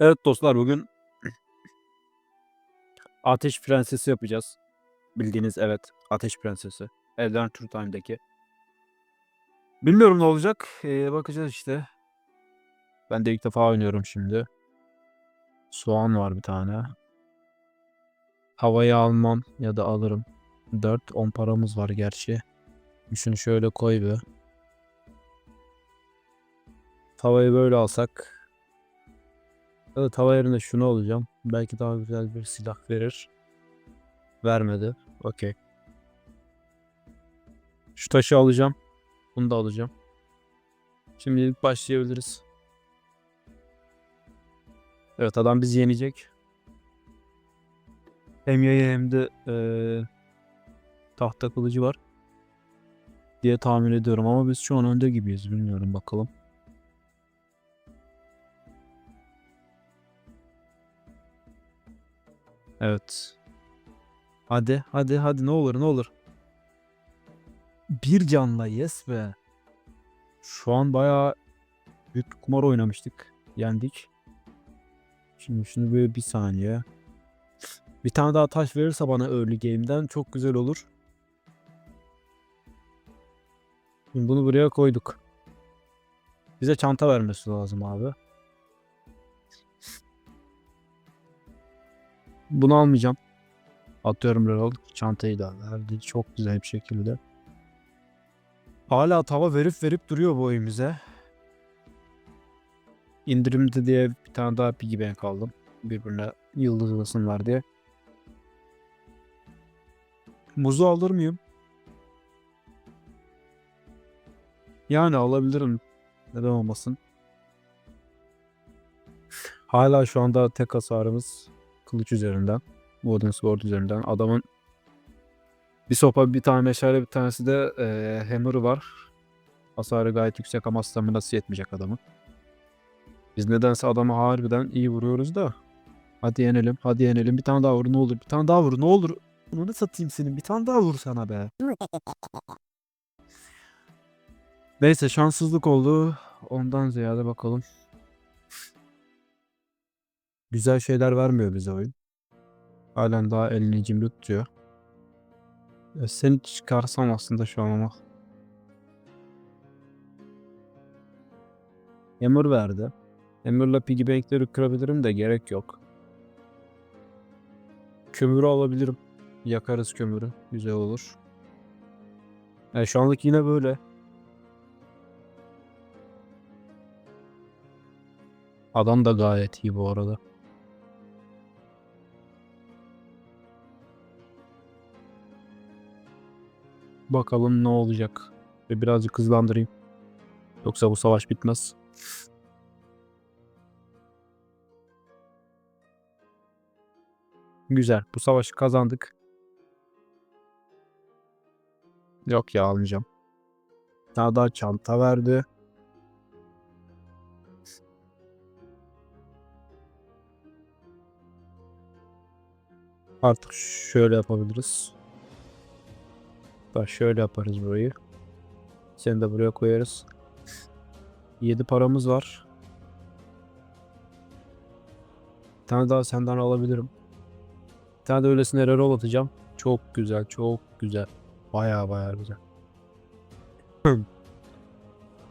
Evet dostlar bugün Ateş Prensesi yapacağız. Bildiğiniz evet Ateş Prensesi. Adventure Time'daki. Bilmiyorum ne olacak. Ee, bakacağız işte. Ben de ilk defa oynuyorum şimdi. Soğan var bir tane. Havayı almam ya da alırım. 4-10 paramız var gerçi. Şunu şöyle koy bir. Havayı böyle alsak Evet hava yerine şunu alacağım. Belki daha güzel bir silah verir. Vermedi. Okey. Şu taşı alacağım. Bunu da alacağım. Şimdilik başlayabiliriz. Evet adam bizi yenecek. Hem yayı hem de eee, tahta kılıcı var. Diye tahmin ediyorum ama biz şu an önde gibiyiz. Bilmiyorum bakalım. Evet. Hadi hadi hadi ne olur ne olur. Bir canla yes be. Şu an bayağı büyük kumar oynamıştık. Yendik. Şimdi şunu böyle bir saniye. Bir tane daha taş verirse bana early game'den çok güzel olur. Şimdi bunu buraya koyduk. Bize çanta vermesi lazım abi. Bunu almayacağım. Atıyorum reroll. Çantayı da verdi. Çok güzel bir şekilde. Hala tava verip verip duruyor bu oyun bize. İndirimde diye bir tane daha piggy bank aldım. Birbirine yıldızlasınlar diye. Muzu alır mıyım? Yani alabilirim. Neden olmasın? Hala şu anda tek hasarımız kılıç üzerinden. Wooden Sword üzerinden. Adamın bir sopa, bir tane meşale, bir tanesi de eee hammer'ı var. Hasarı gayet yüksek ama staminası yetmeyecek adamın. Biz nedense adamı harbiden iyi vuruyoruz da. Hadi yenelim, hadi yenelim. Bir tane daha vur ne olur, bir tane daha vur ne olur. Bunu ne satayım senin, bir tane daha vur sana be. Neyse şanssızlık oldu. Ondan ziyade bakalım. Güzel şeyler vermiyor bize oyun. Halen daha elini cimri tutuyor. Ya seni çıkarsam aslında şu an ama. Hammer verdi. Hammer'la piggy bank'leri kırabilirim de gerek yok. Kömürü alabilirim. Yakarız kömürü. Güzel olur. Yani şu anlık yine böyle. Adam da gayet iyi bu arada. Bakalım ne olacak. Ve birazcık hızlandırayım. Yoksa bu savaş bitmez. Güzel. Bu savaşı kazandık. Yok ya almayacağım. Daha daha çanta verdi. Artık şöyle yapabiliriz. Bak şöyle yaparız burayı. Seni de buraya koyarız. 7 paramız var. Bir tane daha senden alabilirim. Bir tane de öylesine reroll atacağım. Çok güzel, çok güzel. Baya baya güzel.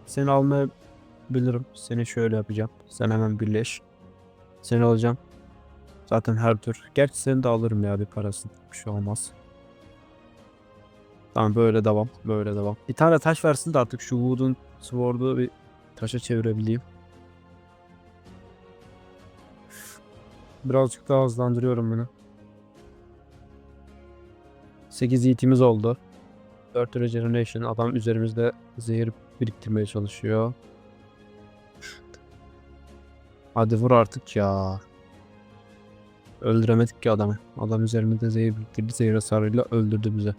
Seni almayabilirim. Seni şöyle yapacağım. Sen hemen birleş. Seni alacağım. Zaten her tür. Gerçi seni de alırım ya bir parasını. Bir şey olmaz. Tamam böyle devam. Böyle devam. Bir tane taş versin de artık şu Wood'un Sword'u bir taşa çevirebileyim. Birazcık daha hızlandırıyorum bunu. 8 yiğitimiz oldu. 4 regeneration. Adam üzerimizde zehir biriktirmeye çalışıyor. Hadi vur artık ya. Öldüremedik ki adamı. Adam üzerimizde zehir biriktirdi. Zehir hasarıyla öldürdü bizi.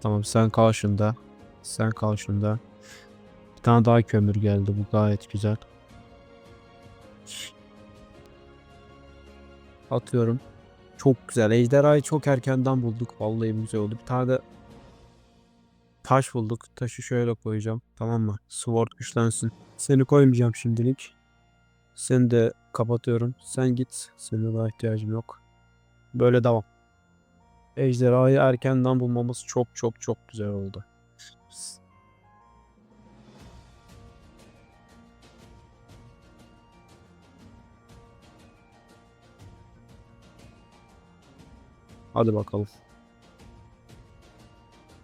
Tamam sen kal şunda. Sen kal şunda. Bir tane daha kömür geldi. Bu gayet güzel. Atıyorum. Çok güzel. Ejderhayı çok erkenden bulduk. Vallahi güzel oldu. Bir tane de taş bulduk. Taşı şöyle koyacağım. Tamam mı? Sword güçlensin. Seni koymayacağım şimdilik. Seni de kapatıyorum. Sen git. Senin daha ihtiyacım yok. Böyle devam. Ejderhayı erkenden bulmamız çok çok çok güzel oldu. Hadi bakalım.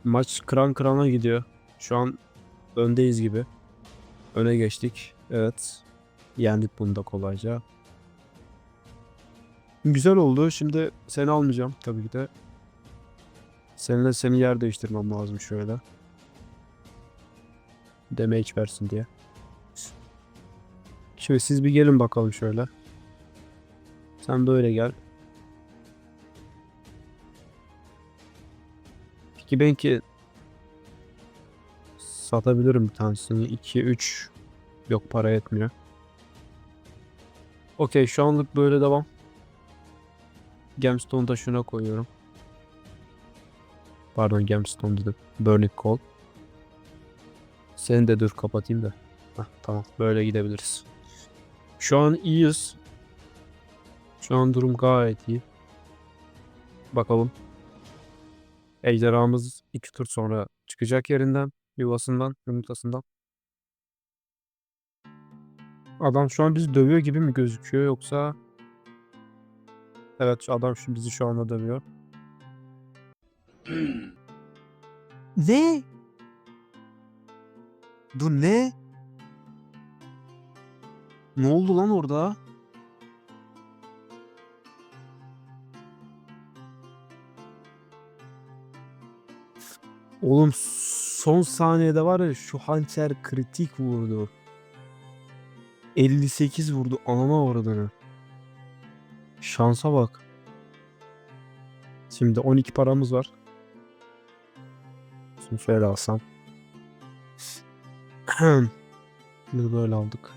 Maç kıran kırana gidiyor. Şu an öndeyiz gibi. Öne geçtik. Evet. Yendik bunu da kolayca. Güzel oldu. Şimdi seni almayacağım tabii ki de. Seninle senin yer değiştirmem lazım şöyle. Damage versin diye. Şimdi siz bir gelin bakalım şöyle. Sen böyle gel. Peki ben ki satabilirim bir tanesini. 2 3 yok para yetmiyor. Okey şu anlık böyle devam. Gemstone'u da şuna koyuyorum. Pardon Gemstone dedim. Burning Coal. Seni de dur kapatayım da. Heh, tamam böyle gidebiliriz. Şu an iyiyiz. Şu an durum gayet iyi. Bakalım. Ejderhamız iki tur sonra çıkacak yerinden, yuvasından, yumurtasından. Adam şu an bizi dövüyor gibi mi gözüküyor yoksa... Evet adam şu bizi şu anda dövüyor. ne? Dur ne? Ne oldu lan orada? Oğlum son saniyede var ya şu hançer kritik vurdu. 58 vurdu anama uğradığını. Şansa bak. Şimdi 12 paramız var. Şimdi şöyle alsam. Bunu böyle aldık.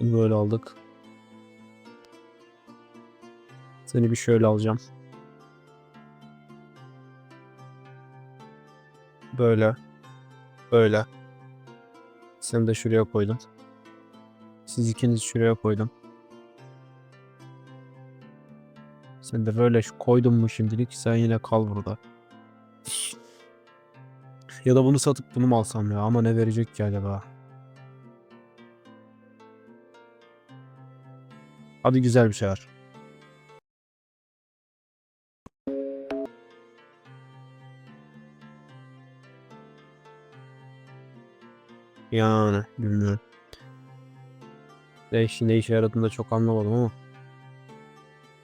Bunu böyle aldık. Seni bir şöyle alacağım. Böyle. Böyle. Seni de şuraya koydum. Siz ikiniz şuraya koydum. Sen de böyle koydum mu şimdilik sen yine kal burada. Ya da bunu satıp bunu mu alsam ya ama ne verecek ki acaba? Hadi güzel bir şey var. Yani bilmiyorum. Ne, iş, ne işe yaradığını da çok anlamadım ama.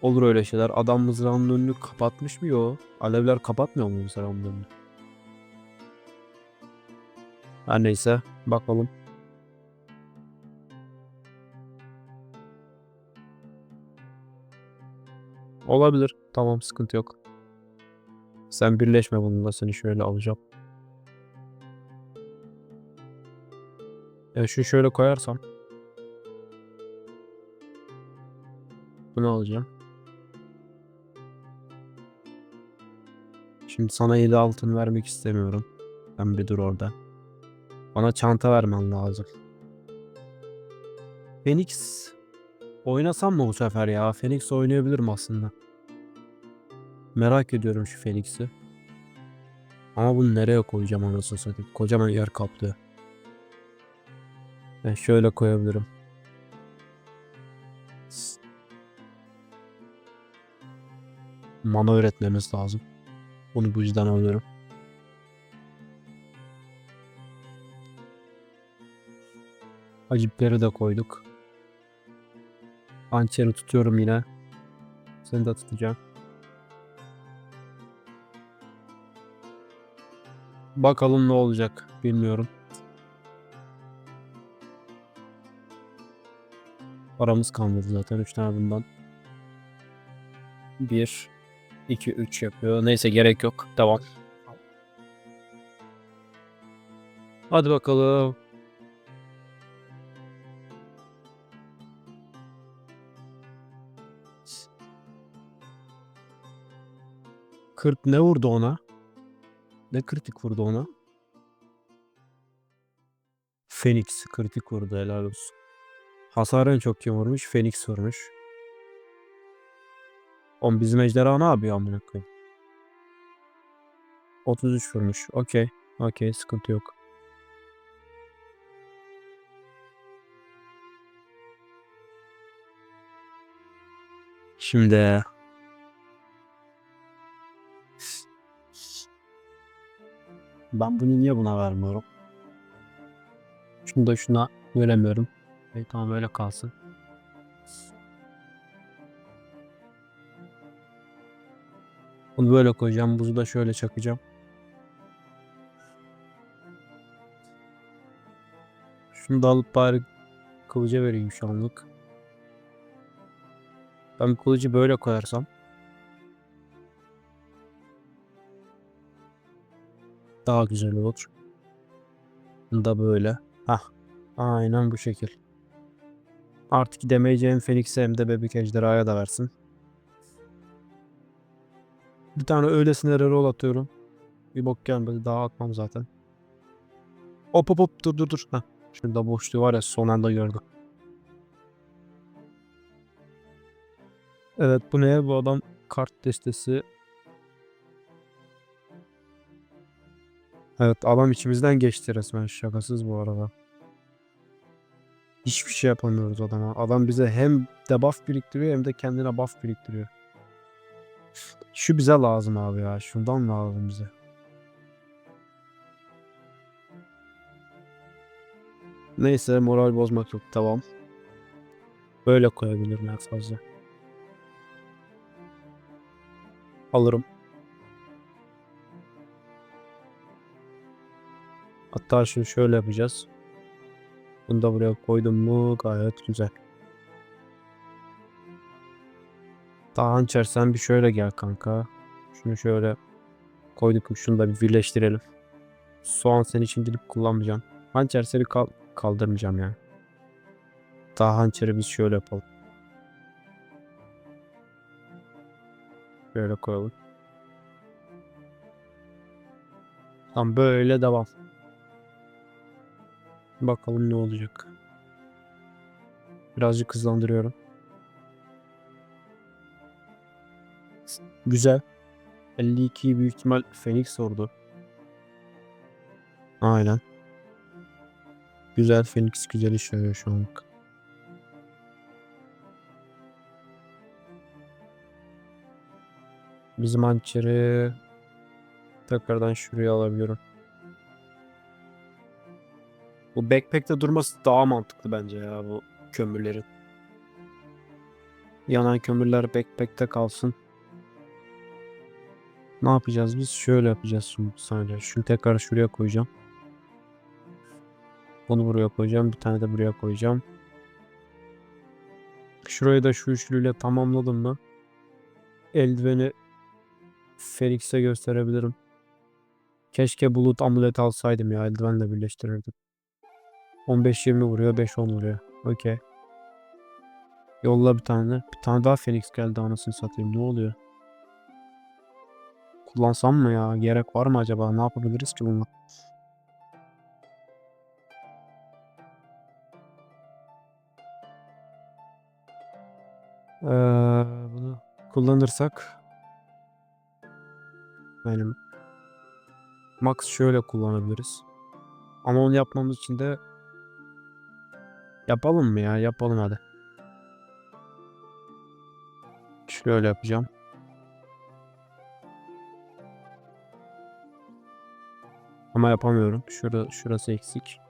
Olur öyle şeyler. Adam mızrağının önünü kapatmış mı yo? Alevler kapatmıyor mu mızrağının önünü? Her neyse bakalım. Olabilir. Tamam sıkıntı yok. Sen birleşme bununla seni şöyle alacağım. Ya şu şöyle koyarsam. Bunu alacağım. Şimdi sana 7 altın vermek istemiyorum. Sen bir dur orada. Bana çanta vermen lazım. Phoenix oynasam mı bu sefer ya? Phoenix oynayabilirim aslında. Merak ediyorum şu Phoenix'i. Ama bunu nereye koyacağım anasını satayım. Kocaman yer kaplıyor. Ben şöyle koyabilirim. Mana öğretmemiz lazım. Bunu bu yüzden alıyorum. Acipleri de koyduk. Hançeri tutuyorum yine. Seni de tutacağım. Bakalım ne olacak bilmiyorum. Paramız kalmadı zaten 3 tane bundan. 1 2 3 yapıyor. Neyse gerek yok. Devam. Hadi bakalım. Kırk ne vurdu ona? Ne kritik vurdu ona? Phoenix kritik vurdu helal olsun. Hasar en çok kim vurmuş? Phoenix vurmuş. Oğlum bizim ejderha ne yapıyor amına koyayım? 33 vurmuş. Okey. Okey sıkıntı yok. Şimdi ben bunu niye buna vermiyorum? Şunu da şuna veremiyorum. E, tamam öyle kalsın. Bunu böyle koyacağım. Buzu da şöyle çakacağım. Şunu da alıp bari kılıca vereyim şu anlık. Ben kılıcı böyle koyarsam. Daha güzel olur. Bunu da böyle. Hah. Aynen bu şekil. Artık demeyeceğim Phoenix'e hem de bebek ejderhaya da versin. Bir tane öylesine reroll atıyorum. Bir bok gelmedi. Daha atmam zaten. Hop hop hop dur dur dur. Heh. Şurada boşluğu var ya son anda gördüm. Evet bu ne? Bu adam kart destesi. Evet adam içimizden geçti resmen. Şakasız bu arada. Hiçbir şey yapamıyoruz adama. Adam bize hem debuff biriktiriyor hem de kendine buff biriktiriyor. Şu bize lazım abi ya. Şundan lazım bize. Neyse moral bozmak yok. Tamam. Böyle koyabilirim en fazla. Alırım. Hatta şunu şöyle yapacağız. Bunu da buraya koydum mu gayet güzel. Daha hançer sen bir şöyle gel kanka. Şunu şöyle koyduk mu şunu da bir birleştirelim. Soğan seni şimdilik kullanmayacağım. Hançer seni kal kaldırmayacağım yani. Daha hançeri biz şöyle yapalım. Böyle koyalım. Tam böyle devam. Bakalım ne olacak. Birazcık hızlandırıyorum. Güzel. 52 büyük ihtimal Phoenix sordu. Aynen. Güzel Phoenix güzel iş yapıyor şu anlık. Bizim hançeri tekrardan şuraya alabiliyorum. Bu backpack'te durması daha mantıklı bence ya bu kömürlerin. Yanan kömürler backpack'te kalsın. Ne yapacağız biz? Şöyle yapacağız şimdi bir saniye. Şunu tekrar şuraya koyacağım. Bunu buraya koyacağım. Bir tane de buraya koyacağım. Şurayı da şu üçlüyle tamamladım mı? Eldiveni Felix'e gösterebilirim. Keşke bulut amulet alsaydım ya. Eldivenle birleştirirdim. 15-20 vuruyor. 5-10 vuruyor. Okey. Yolla bir tane. Bir tane daha Phoenix geldi anasını satayım. Ne oluyor? Kullansam mı ya? Gerek var mı acaba? Ne yapabiliriz ki bununla? Ee, bunu kullanırsak benim max şöyle kullanabiliriz. Ama onu yapmamız için de yapalım mı ya? Yapalım hadi. Şöyle yapacağım. Ama yapamıyorum. Şurada, şurası eksik.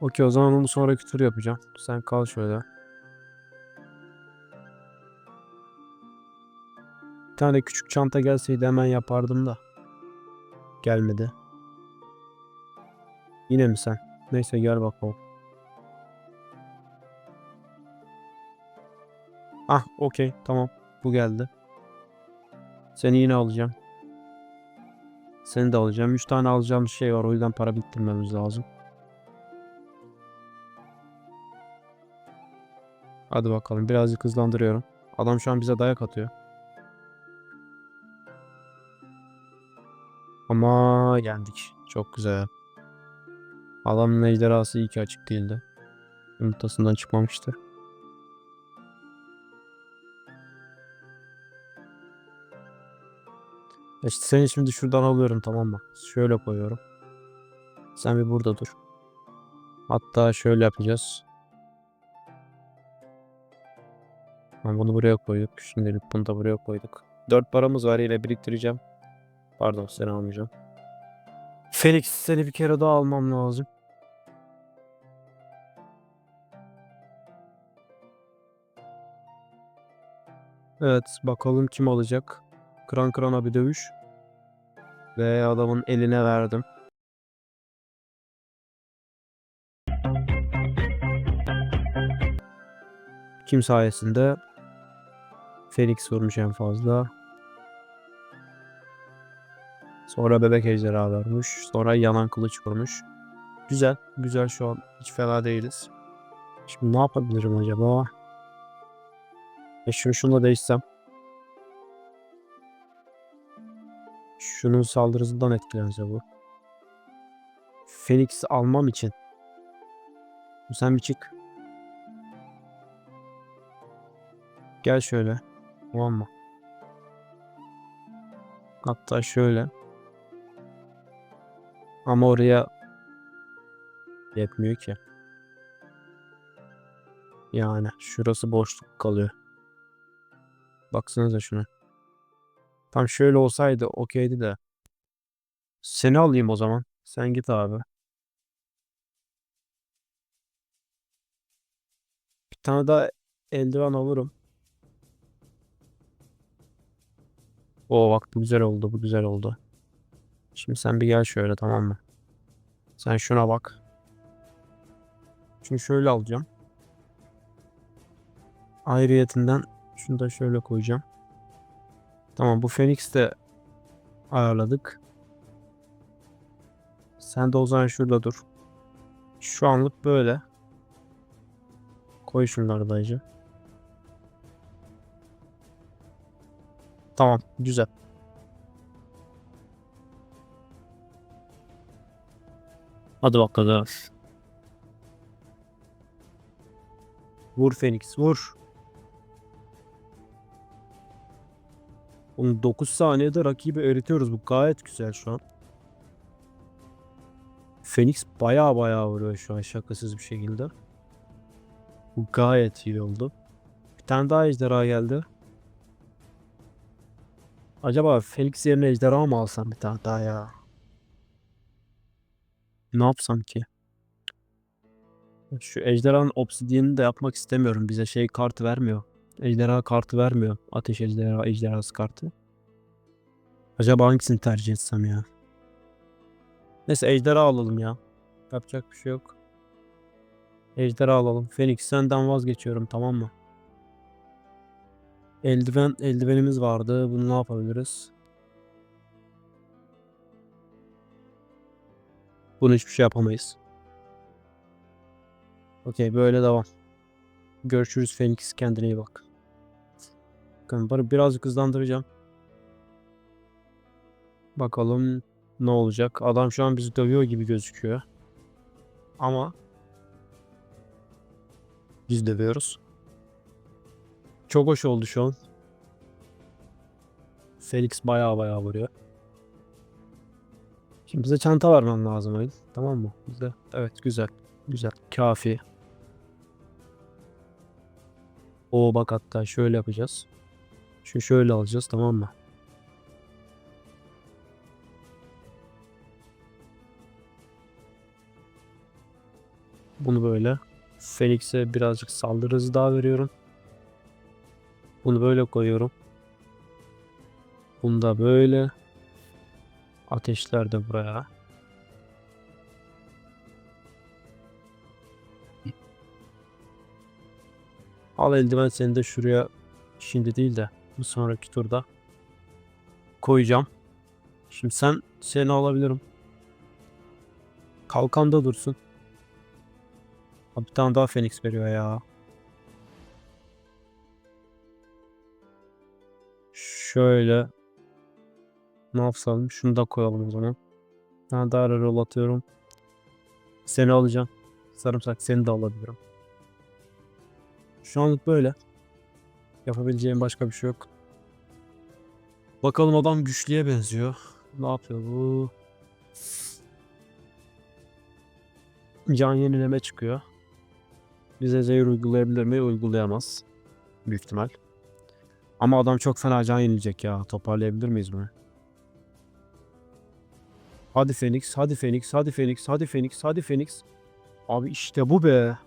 Okey o zaman onu sonraki tur yapacağım. Sen kal şöyle. Bir tane küçük çanta gelseydi hemen yapardım da. Gelmedi. Yine mi sen? Neyse gel bakalım. Ah okey tamam. Bu geldi. Seni yine alacağım. Seni de alacağım. 3 tane alacağım şey var. O yüzden para bitirmemiz lazım. Hadi bakalım. Birazcık hızlandırıyorum. Adam şu an bize dayak atıyor. Ama yendik. Çok güzel. Adamın ejderhası iyi ki açık değildi. Yumurtasından çıkmamıştı. İşte seni şimdi şuradan alıyorum tamam mı? Şöyle koyuyorum. Sen bir burada dur. Hatta şöyle yapacağız. Ben bunu buraya koyduk. Şimdilik bunu da buraya koyduk. 4 paramız var yine biriktireceğim. Pardon seni almayacağım. Felix seni bir kere daha almam lazım. Evet bakalım kim alacak. Kıran kırana bir dövüş. Ve adamın eline verdim. Kim sayesinde? Felix vurmuş en fazla. Sonra bebek ejderha vermiş. Sonra yanan kılıç vurmuş. Güzel. Güzel şu an. Hiç fena değiliz. Şimdi ne yapabilirim acaba? E şunu şunla değişsem. Şunun saldırısından etkilense bu. Felix almam için. Sen bir çık. Gel şöyle. Tamam mı? Hatta şöyle. Ama oraya yetmiyor ki. Yani şurası boşluk kalıyor. Baksanıza şuna. Tam şöyle olsaydı okeydi de. Seni alayım o zaman. Sen git abi. Bir tane daha eldiven alırım. Oo bak bu güzel oldu bu güzel oldu. Şimdi sen bir gel şöyle tamam mı? Sen şuna bak. Şimdi şöyle alacağım. Ayrıyetinden şunu da şöyle koyacağım. Tamam bu Phoenix de ayarladık. Sen de o zaman şurada dur. Şu anlık böyle. Koy şunları dayıcı. Tamam güzel. Hadi bakalım. Vur Phoenix vur. Onu 9 saniyede rakibi eritiyoruz. Bu gayet güzel şu an. Phoenix baya baya vuruyor şu an şakasız bir şekilde. Bu gayet iyi oldu. Bir tane daha ejderha geldi. Acaba Felix yerine ejderha mı alsam bir tane daha ya? Ne yapsam ki? Şu ejderhanın obsidiyenini de yapmak istemiyorum. Bize şey kartı vermiyor. Ejderha kartı vermiyor. Ateş ejderha, ejderhası kartı. Acaba hangisini tercih etsem ya? Neyse ejderha alalım ya. Yapacak bir şey yok. Ejderha alalım. Phoenix senden vazgeçiyorum tamam mı? Eldiven, eldivenimiz vardı. Bunu ne yapabiliriz? Bunu hiçbir şey yapamayız. Okey böyle devam. Görüşürüz Phoenix kendine iyi bak. Bana birazcık hızlandıracağım. Bakalım ne olacak. Adam şu an bizi dövüyor gibi gözüküyor. Ama biz dövüyoruz. Çok hoş oldu şu an. Felix baya baya vuruyor. Şimdi bize çanta vermem lazım oyun. Tamam mı? Bize. Evet güzel. Güzel. Kafi. O bak hatta şöyle yapacağız. Şu şöyle alacağız tamam mı? Bunu böyle. Felix'e birazcık saldırı hızı daha veriyorum. Bunu böyle koyuyorum. Bunu da böyle. Ateşler de buraya. Al eldiven seni de şuraya şimdi değil de bir sonraki turda koyacağım. Şimdi sen seni alabilirim. Kalkanda dursun. Abi bir tane daha Phoenix veriyor ya. Şöyle. Ne yapsam? Şunu da koyalım o zaman. Tane daha roll atıyorum. Seni alacağım. Sarımsak seni de alabilirim. Şu anlık böyle. Yapabileceğim başka bir şey yok. Bakalım adam güçlüye benziyor. Ne yapıyor bu? Can yenileme çıkıyor. Bize zehir uygulayabilir mi? Uygulayamaz. Büyük ihtimal. Ama adam çok fena can yenilecek ya. Toparlayabilir miyiz bunu? Hadi Phoenix, hadi Phoenix, hadi Phoenix, hadi Phoenix, hadi Phoenix. Abi işte bu be.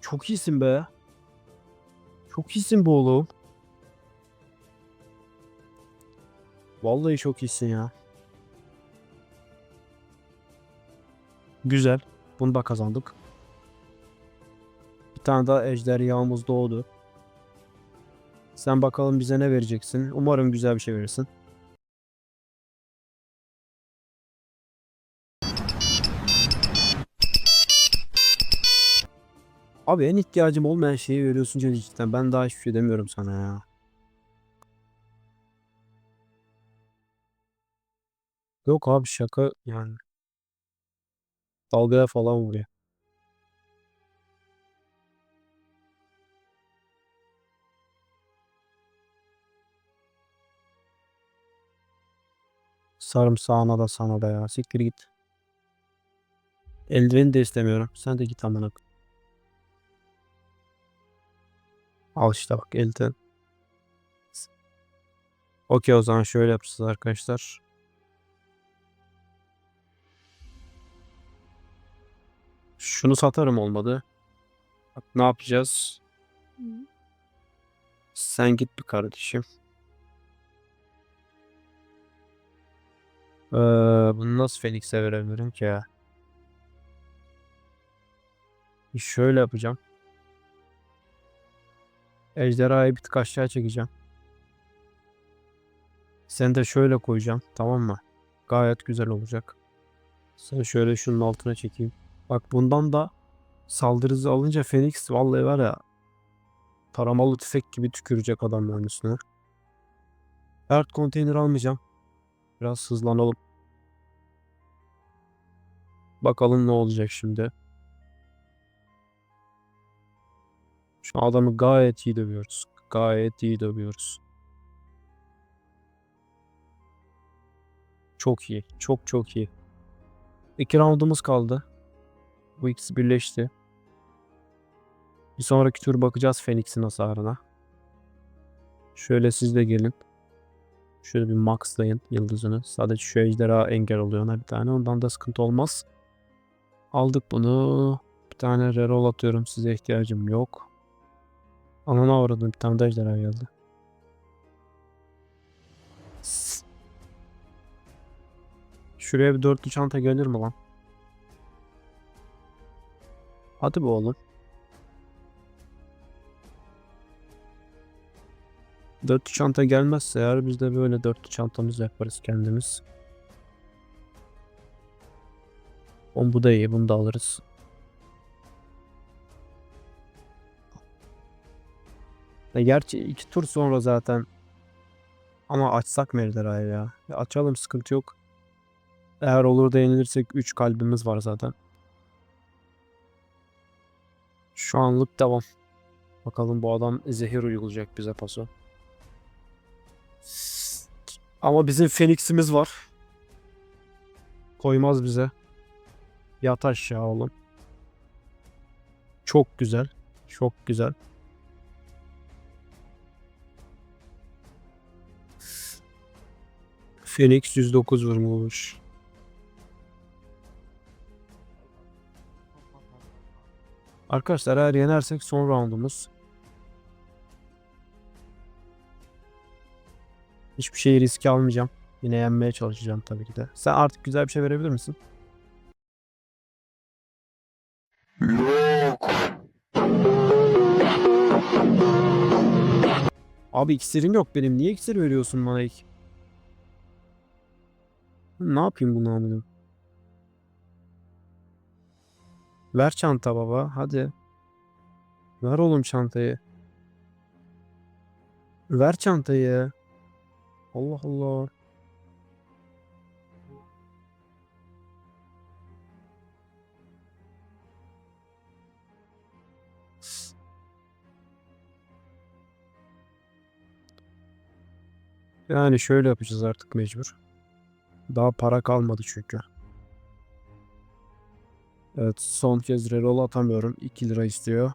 Çok iyisin be. Çok iyisin bu oğlum. Vallahi çok iyisin ya. Güzel. Bunu da kazandık. Bir tane daha ejder yağımız doğdu. Sen bakalım bize ne vereceksin. Umarım güzel bir şey verirsin. Abi en ihtiyacım olmayan şeyi veriyorsun cidden. Ben daha hiçbir şey demiyorum sana ya. Yok abi şaka yani. Dalgaya falan vuruyor. Sarımsağına da sana da ya. Siktir git. Eldiveni de istemiyorum. Sen de git amına. Al işte bak elden. Okey o zaman şöyle yapacağız arkadaşlar. Şunu satarım olmadı. Bak ne yapacağız? Sen git bir kardeşim. Ee, bunu nasıl Phoenix'e verebilirim ki ya? Şöyle yapacağım. Ejderhayı bir tık aşağı çekeceğim. Seni de şöyle koyacağım. Tamam mı? Gayet güzel olacak. Sen şöyle şunun altına çekeyim. Bak bundan da saldırı hızı alınca Phoenix vallahi var ya taramalı tüfek gibi tükürecek adamların üstüne. Earth konteyner almayacağım. Biraz hızlanalım. Bakalım ne olacak şimdi. Şu adamı gayet iyi dövüyoruz. Gayet iyi dövüyoruz. Çok iyi. Çok çok iyi. İki roundumuz kaldı. Bu ikisi birleşti. Bir sonraki tur bakacağız Phoenix'in hasarına. Şöyle siz de gelin. Şöyle bir maxlayın yıldızını. Sadece şu ejderha engel oluyor ona bir tane. Ondan da sıkıntı olmaz. Aldık bunu. Bir tane reroll atıyorum. Size ihtiyacım yok. Anana uğradım. Bir tane de ejderha geldi. Şuraya bir dörtlü çanta gelir mi lan? Hadi be oğlum. Dörtlü çanta gelmezse eğer biz de böyle dörtlü çantamızı yaparız kendimiz. Oğlum bu da iyi. Bunu da alırız. Ya gerçi iki tur sonra zaten ama açsak mı ejderhayı ya? ya? Açalım sıkıntı yok. Eğer olur da yenilirsek 3 kalbimiz var zaten. Şu anlık devam. Bakalım bu adam zehir uygulayacak bize paso. Ama bizim Phoenix'imiz var. Koymaz bize. Yat aşağı oğlum. Çok güzel. Çok güzel. Phoenix 109 vurmuş. Arkadaşlar eğer yenersek son roundumuz. Hiçbir şeyi riske almayacağım. Yine yenmeye çalışacağım tabii ki de. Sen artık güzel bir şey verebilir misin? Abi iksirim yok benim. Niye iksir veriyorsun bana ilk? Ne yapayım bunu amına? Ver çanta baba hadi. Ver oğlum çantayı. Ver çantayı. Allah Allah. Yani şöyle yapacağız artık mecbur. Daha para kalmadı çünkü. Evet son kez reroll atamıyorum. 2 lira istiyor.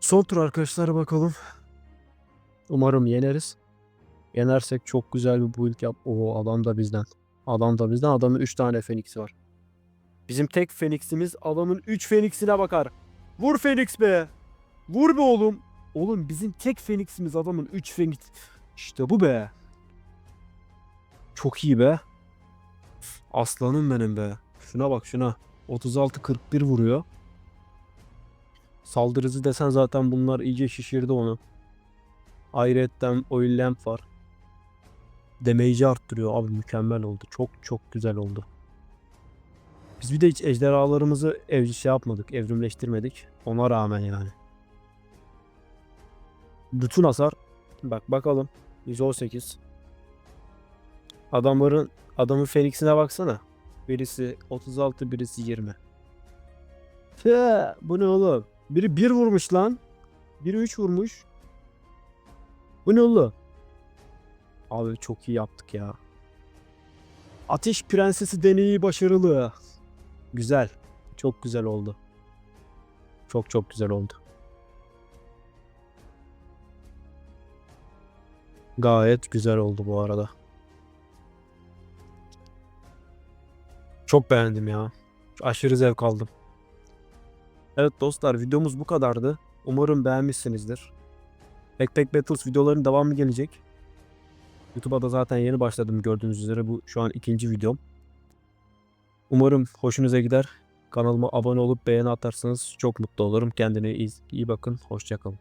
Son tur arkadaşlar bakalım. Umarım yeneriz. Yenersek çok güzel bir build yap. Oo adam da bizden. Adam da bizden. Adamın 3 tane Phoenix'i var. Bizim tek Phoenix'imiz adamın 3 Phoenix'ine bakar. Vur Phoenix be. Vur be oğlum. Oğlum bizim tek Phoenix'imiz adamın 3 Phoenix. İşte bu be. Çok iyi be. Aslanım benim be. Şuna bak şuna. 36-41 vuruyor. Saldırı hızı desen zaten bunlar iyice şişirdi onu. Ayrıyetten oil lamp var. Damage'i arttırıyor abi mükemmel oldu. Çok çok güzel oldu. Biz bir de hiç ejderhalarımızı ev şey yapmadık, evrimleştirmedik. Ona rağmen yani. Bütün hasar bak bakalım 118. Adamların adamın Phoenix'ine baksana. Birisi 36, birisi 20. Tüh, bu ne oğlum? Biri 1 vurmuş lan. Biri 3 vurmuş. Bu ne oğlum? Abi çok iyi yaptık ya. Ateş Prensesi deneyi başarılı. Güzel. Çok güzel oldu. Çok çok güzel oldu. Gayet güzel oldu bu arada. Çok beğendim ya. Aşırı zevk aldım. Evet dostlar videomuz bu kadardı. Umarım beğenmişsinizdir. Backpack Battles videoların devamı gelecek. YouTube'a da zaten yeni başladım gördüğünüz üzere. Bu şu an ikinci videom. Umarım hoşunuza gider. Kanalıma abone olup beğeni atarsanız çok mutlu olurum. Kendine iyi, iyi bakın. Hoşçakalın.